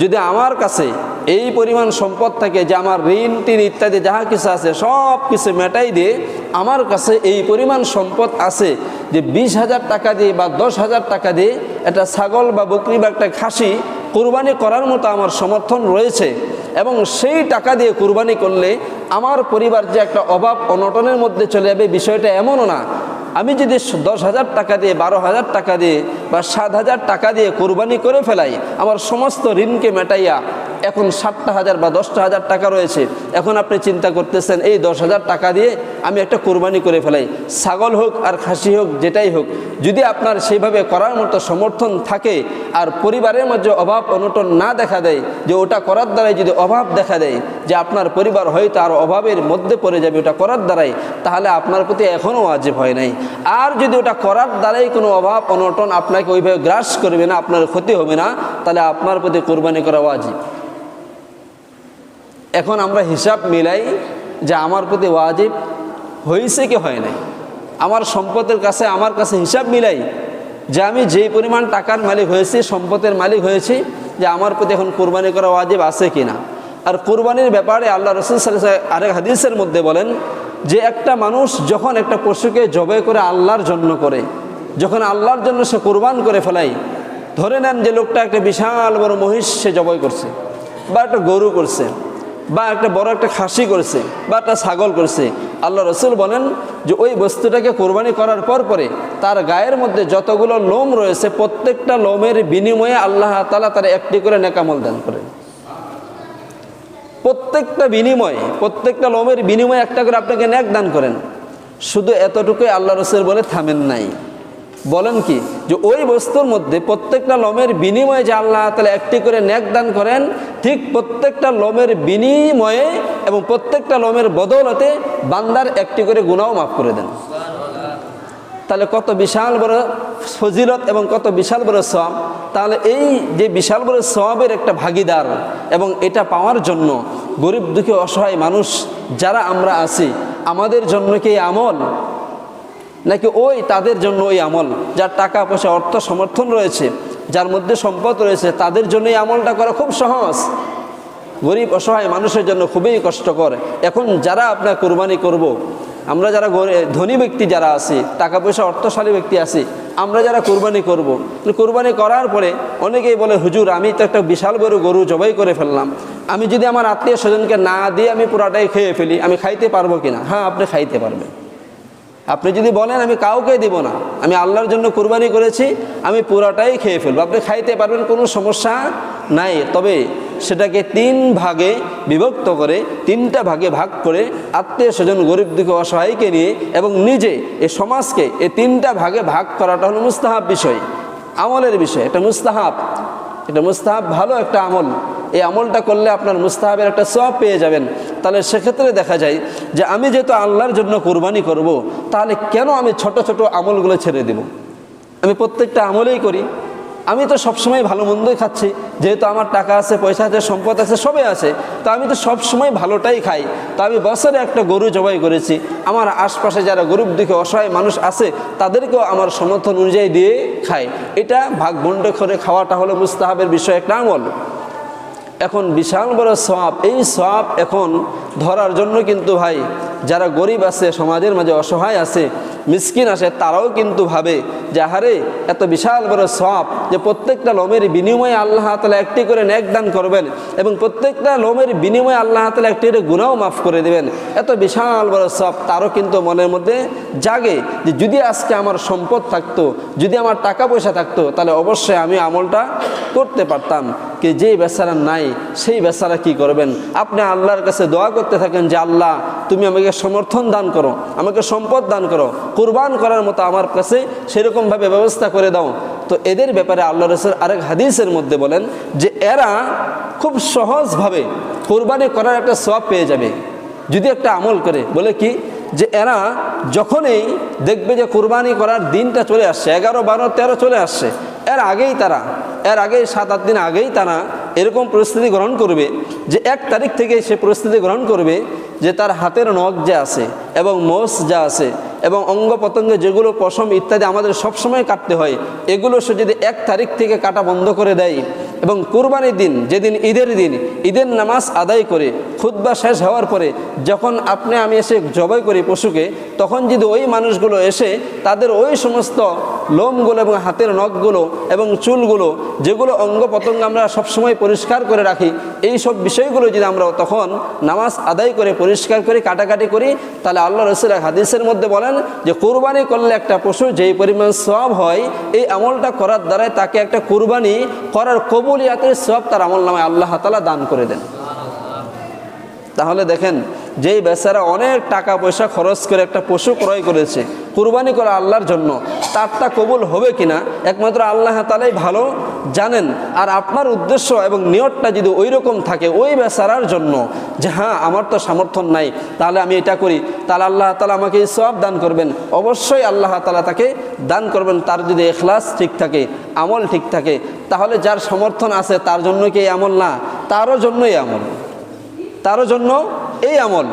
যদি আমার কাছে এই পরিমাণ সম্পদ থাকে যে আমার ঋণ, টিন ইত্যাদি যাহা কিছু আছে, সব কিছু মেটাই দিয়ে আমার কাছে এই পরিমাণ সম্পদ আছে যে বিশ হাজার টাকা দিয়ে বা দশ হাজার টাকা দিয়ে একটা ছাগল বা বকরি বা একটা খাসি কোরবানি করার মতো আমার সমর্থন রয়েছে এবং সেই টাকা দিয়ে কোরবানি করলে আমার পরিবার যে একটা অভাব অনটনের মধ্যে চলে যাবে, বিষয়টা এমনও না আমি যদি দশ হাজার টাকা দিয়ে, বারো হাজার টাকা দিয়ে বা সাত হাজার টাকা দিয়ে কোরবানি করে ফেলাই, আমার সমস্ত ঋণকে মেটাইয়া এখন সাতটা হাজার বা দশটা হাজার টাকা রয়েছে। এখন আপনি চিন্তা করতেছেন, এই দশ হাজার টাকা দিয়ে আমি একটা কোরবানি করে ফেলাই। ছাগল হোক আর খাসি হোক, যেটাই হোক, যদি আপনার সেইভাবে করার মতো সমর্থন থাকে আর পরিবারের মধ্যে অভাব অনটন না দেখা দেয়, যে ওটা করার দ্বারাই যদি অভাব দেখা দেয়, যে আপনার পরিবার হয়তো আর অভাবের মধ্যে পড়ে যাবে ওটা করার দ্বারাই, তাহলে আপনার প্রতি এখনও ওয়াজিব হয় নাই। আর যদি ওটা করার দ্বারাই কোনো অভাব অনটন আপনাকে ওইভাবে গ্রাস করবে না, আপনার ক্ষতি হবে না, তাহলে আপনার প্রতি কোরবানি করা ওয়াজিব। এখন আমরা হিসাব মিলাই যে আমার প্রতি ওয়াজিব হয়েছে কি হয় নাই। আমার সম্পদের কাছে, আমার কাছে হিসাব মিলাই যে আমি যেই পরিমাণ টাকার মালিক হয়েছি, সম্পদের মালিক হয়েছি, যে আমার প্রতি এখন কোরবানি করা ওয়াজিব আছে কি না আর কোরবানির ব্যাপারে আল্লাহ রসুল আরেক হাদিসের মধ্যে বলেন যে একটা মানুষ যখন একটা পশুকে জবাই করে আল্লাহর জন্য করে, যখন আল্লাহর জন্য সে কোরবান করে ফেলাই ধরে নেন যে লোকটা একটা বিশাল বড় মহিষ সে জবাই করছে বা একটা গরু করছে। বা একটা বড় একটা খাসি করছে বা একটা ছাগল করছে, আল্লাহ রসুল বলেন যে ওই বস্তুটাকে কোরবানি করার পর পরে তার গায়ের মধ্যে যতগুলো লোম রয়েছে, প্রত্যেকটা লোমের বিনিময়ে আল্লাহ তালা তার একটি করে নেকামল দান করেন। প্রত্যেকটা বিনিময়ে, প্রত্যেকটা লোমের বিনিময়ে একটা করে আপনাকে ন্যাক দান করেন। শুধু এতটুকুই আল্লাহ রসুল বলে থামেন নাই। বলেন কি? যে ওই বস্তুর মধ্যে প্রত্যেকটা লোমের বিনিময়ে যে আল্লাহ তালা একটি করে ন্যাক দান করেন, ঠিক প্রত্যেকটা লোমের বিনিময়ে এবং প্রত্যেকটা লোমের বদৌলতে বান্দার একটি করে গুণাও মাফ করে দেন। তাহলে কত বিশাল বড় ফজিলত এবং কত বিশাল বড় সব তাহলে এই যে বিশাল বড় সবের একটা ভাগিদার এবং এটা পাওয়ার জন্য গরিব দুঃখী অসহায় মানুষ যারা আমরা আছি, আমাদের জন্য কি আমল? নাকি ওই তাদের জন্য ওই আমল, যার টাকা পয়সা, অর্থ, সমর্থন রয়েছে, যার মধ্যে সম্পদ রয়েছে, তাদের জন্য এই আমলটা করা খুব সহজ গরিব, অসহায় মানুষের জন্য খুবই কষ্টকর এখন যারা আপনার কোরবানি করব। আমরা যারা ধনী ব্যক্তি যারা আছি, টাকা পয়সা, অর্থশালী ব্যক্তি আছি, আমরা যারা কোরবানি করব। কোরবানি করার পরে অনেকেই বলে, হুজুর, আমি তো একটা বিশাল বড় গরু জবাই করে ফেললাম আমি যদি আমার আত্মীয় স্বজনকে না দিয়ে আমি পুরাটাই খেয়ে ফেলি, আমি খাইতে পারব কিনা হ্যাঁ আপনি খাইতে পারবেন আপনি যদি বলেন, আমি কাউকে দিব না। আমি আল্লাহর জন্য কুরবানি করেছি, আমি পুরাটাই খেয়ে ফেলব। আপনি খাইতে পারবেন, কোনো সমস্যা নাই। তবে সেটাকে তিন ভাগে বিভক্ত করে, তিনটা ভাগে ভাগ করে আত্মীয় স্বজন গরিব দুঃখী অসহায়কে নিয়ে এবং নিজে এ সমাজকে এই তিনটা ভাগে ভাগ করাটা হলো মুস্তাহাব বিষয়। আমলের বিষয়, এটা মুস্তাহাব। এটা মুস্তাহাব ভালো একটা আমল। এই আমলটা করলে আপনার মুস্তাহাবের একটা সব পেয়ে যাবেন। তাহলে সেক্ষেত্রে দেখা যায় যে আমি যেহেতু আল্লাহর জন্য কোরবানি করব। তাহলে কেন আমি ছোট ছোট আমলগুলো ছেড়ে দেব? আমি প্রত্যেকটা আমলেই করি। আমি তো সবসময় ভালো মন্দই খাচ্ছি, যেহেতু আমার টাকা আছে, পয়সা আছে, সম্পদ আছে, সবই আছে। তো আমি তো সবসময় ভালোটাই খাই। তো আমি বছরে একটা গরু জবাই করেছি। আমার আশপাশে যারা গরিব দিকে অসহায় মানুষ আছে, তাদেরকেও আমার সমর্থন অনুযায়ী দিয়ে খাই। এটা ভাগ বন্ড করে খাওয়াটা হলো মুস্তাহাবের বিষয় একটা আমল। এখন বিশাল বড় সব এই সব এখন ধরার জন্য কিন্তু ভাই, যারা গরিব আছে, সমাজের মাঝে অসহায় আছে, মিসকিন আছে, তারাও কিন্তু ভাবে যে, আহারে, এত বিশাল বড় সব যে প্রত্যেকটা লোমের বিনিময়ে আল্লাহ তালা একটি করে ন্যাক দান করবেন এবং প্রত্যেকটা লোমের বিনিময়ে আল্লাহ তালা একটি করে গুণাও মাফ করে দেবেন। এত বিশাল বড় সব তারও কিন্তু মনের মধ্যে জাগে যে, যদি আজকে আমার সম্পদ থাকতো, যদি আমার টাকা পয়সা থাকতো, তাহলে অবশ্যই আমি আমলটা করতে পারতাম। কি যেই বেচারা নাই, সেই বেচারা কি করবেন? আপনি আল্লাহর কাছে দোয়া করতে থাকেন যে, আল্লাহ, তুমি আমাকে সমর্থন দান করো, আমাকে সম্পদ দান করো, কুরবান করার মতো আমার কাছে সেরকমভাবে ব্যবস্থা করে দাও। তো এদের ব্যাপারে আল্লাহ রসুল আরেক হাদিসের মধ্যে বলেন যে, এরা খুব সহজভাবে কোরবানি করার একটা সব পেয়ে যাবে, যদি একটা আমল করে। বলে কি? যে, এরা যখনই দেখবে যে কোরবানি করার দিনটা চলে আসছে, এগারো, বারো, তেরো চলে আসছে, এর আগেই তারা এর আগেই সাত, আট দিন আগেই তারা এরকম পরিস্থিতি গ্রহণ করবে যে এক তারিখ থেকে সে পরিস্থিতি গ্রহণ করবে যে তার হাতের নখ যা আছে এবং মোষ যা আছে এবং অঙ্গ প্রত্যঙ্গ যেগুলো পশম ইত্যাদি আমাদের সবসময় কাটতে হয়, এগুলো সে যদি এক তারিখ থেকে কাটা বন্ধ করে দেয় এবং কুরবানির দিন, যেদিন ঈদের দিন, ঈদের নামাজ আদায় করে খুদ্া শেষ হওয়ার পরে যখন আপনি আমি এসে জবাই করি পশুকে, তখন যদি ওই মানুষগুলো এসে তাদের ওই সমস্ত লোমগুলো এবং হাতের নখগুলো এবং চুলগুলো, যেগুলো অঙ্গ প্রত্যঙ্গ আমরা সবসময় পরিষ্কার করে রাখি, এই সব বিষয়গুলো যদি আমরা তখন নামাজ আদায় করে পরিষ্কার করে কাটাকাটি করি, তাহলে আল্লাহ রসুল হাদিসের মধ্যে বলেন যে, কোরবানি করলে একটা পশু যেই পরিমাণ সব হয়, এই আমলটা করার দ্বারাই তাকে একটা কোরবানি করার কবুলিয়াতের সব তার আমল নামায় আল্লাহ তালা দান করে দেন। তাহলে দেখেন, যেই বেচারা অনেক টাকা পয়সা খরচ করে একটা পশু ক্রয় করেছে কুরবানি করা আল্লাহর জন্য, তারটা কবুল হবে কিনা, একমাত্র আল্লাহ তালাই ভালো জানেন। আর আপনার উদ্দেশ্য এবং নিয়তটা যদি ওই রকম থাকে, ওই বেচারার জন্য যে হ্যাঁ আমার তো সামর্থ্য নাই, তাহলে আমি এটা করি। তাহলে আল্লাহ তালা আমাকে সব দান করবেন। অবশ্যই আল্লাহ তালা তাকে দান করবেন, তার যদি এখলাস ঠিক থাকে, আমল ঠিক থাকে, তাহলে যার সমর্থন আছে, তার জন্য কি আমল না? তারও জন্যই আমল। তারও জন্য এই আমল।